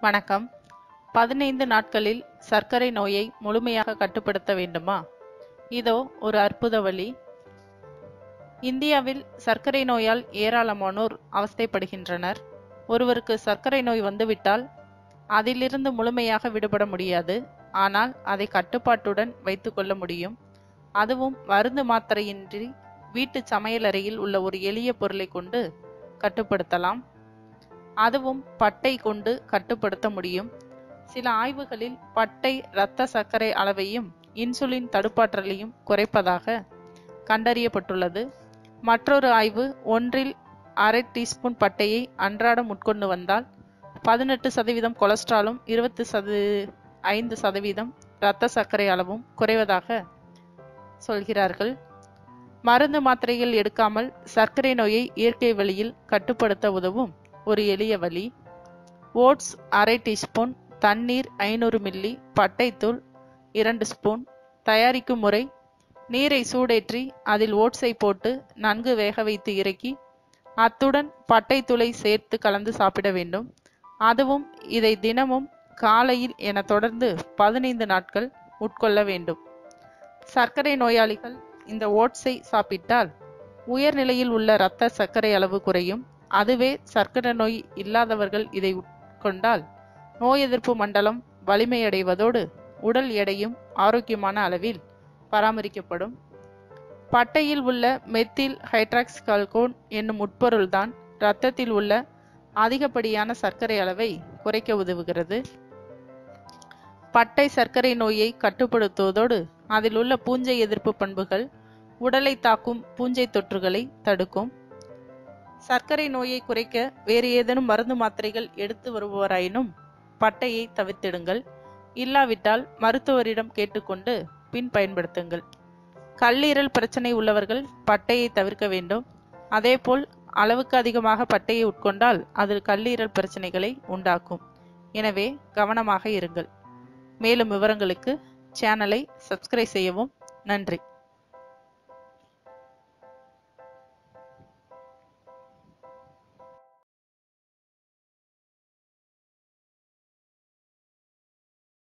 வணக்கம். பதினைந்து நாட்களில் சர்க்கரை நோயை முழுமையாக கட்டுப்படுத்த வேண்டுமா? இதோ ஒரு அற்புத வழி. இந்தியாவில் சர்க்கரை நோயால் ஏராளமானோர் அவஸ்தைப்படுகின்றனர். ஒருவருக்கு சர்க்கரை நோய் வந்துவிட்டால் அதிலிருந்து முழுமையாக விடுபட முடியாது. ஆனால் அதை கட்டுப்பாட்டுடன் வைத்துக்கொள்ள முடியும். அதுவும் மருந்து மாத்திரையின்றி வீட்டு சமையலறையில் உள்ள ஒரு எளிய பொருளை கொண்டு கட்டுப்படுத்தலாம். அதுவும் பட்டை கொண்டு கட்டுப்படுத்த முடியும். சில ஆய்வுகளில் பட்டை இரத்த சர்க்கரை அளவையும் இன்சுலின் தடுப்பாற்றலையும் குறைப்பதாக கண்டறியப்பட்டுள்ளது. மற்றொரு ஆய்வு ஒன்றில் அரை டீஸ்பூன் பட்டையை அன்றாடம் உட்கொண்டு வந்தால் பதினெட்டு சதவீதம் கொலஸ்ட்ராலும் இருபத்தி சது ஐந்து சதவீதம் இரத்த சர்க்கரை அளவும் குறைவதாக சொல்கிறார்கள். மருந்து மாத்திரைகள் எடுக்காமல் சர்க்கரை நோயை இயற்கை வழியில் கட்டுப்படுத்த உதவும் ஒரு எளிய வழி. ஓட்ஸ் அரை டீஸ்பூன் தண்ணீர் ஐநூறு மில்லி பட்டைத்தூள் இரண்டு ஸ்பூன். தயாரிக்கும் முறை நீரை சூடேற்றி அதில் ஓட்ஸை போட்டு நன்கு வேக வைத்து இறக்கி அத்துடன் பட்டைத்தூளை சேர்த்து கலந்து சாப்பிட வேண்டும். அதுவும் இதை தினமும் காலையில் என தொடர்ந்து பதினைந்து நாட்கள் உட்கொள்ள வேண்டும். சர்க்கரை நோயாளிகள் இந்த ஓட்ஸை சாப்பிட்டால் உயர்நிலையில் உள்ள இரத்த சர்க்கரை அளவு குறையும். அதுவே சர்க்கரை நோய் இல்லாதவர்கள் இதை உட்கொண்டால் நோய் எதிர்ப்பு மண்டலம் வலிமையடைவதோடு உடல் எடையும் ஆரோக்கியமான அளவில் பராமரிக்கப்படும். பட்டையில் உள்ள மெத்தில் ஹைட்ராக்ஸ் கால்கோன் என்னும் உட்பொருள்தான் இரத்தத்தில் உள்ள அதிகப்படியான சர்க்கரை அளவை குறைக்க உதவுகிறது. பட்டை சர்க்கரை நோயை கட்டுப்படுத்துவதோடு அதில் உள்ள பூஞ்சை எதிர்ப்பு பண்புகள் உடலை தாக்கும் பூஞ்சை தொற்றுகளை தடுக்கும். சர்க்கரை நோயை குறைக்க வேறு ஏதேனும் மருந்து மாத்திரைகள் எடுத்து வருபவராயினும் பட்டையை தவிர்த்திடுங்கள். இல்லாவிட்டால் மருத்துவரிடம் கேட்டுக்கொண்டு பின் பயன்படுத்துங்கள் கல்லீரல் பிரச்சனை உள்ளவர்கள் பட்டையை தவிர்க்க வேண்டும். அதேபோல் அளவுக்கு அதிகமாக பட்டையை உட்கொண்டால் அது கல்லீரல் பிரச்சனைகளை உண்டாக்கும். எனவே கவனமாக இருங்கள். மேலும் விவரங்களுக்கு சேனலை சப்ஸ்கிரைப் செய்யவும் நன்றி.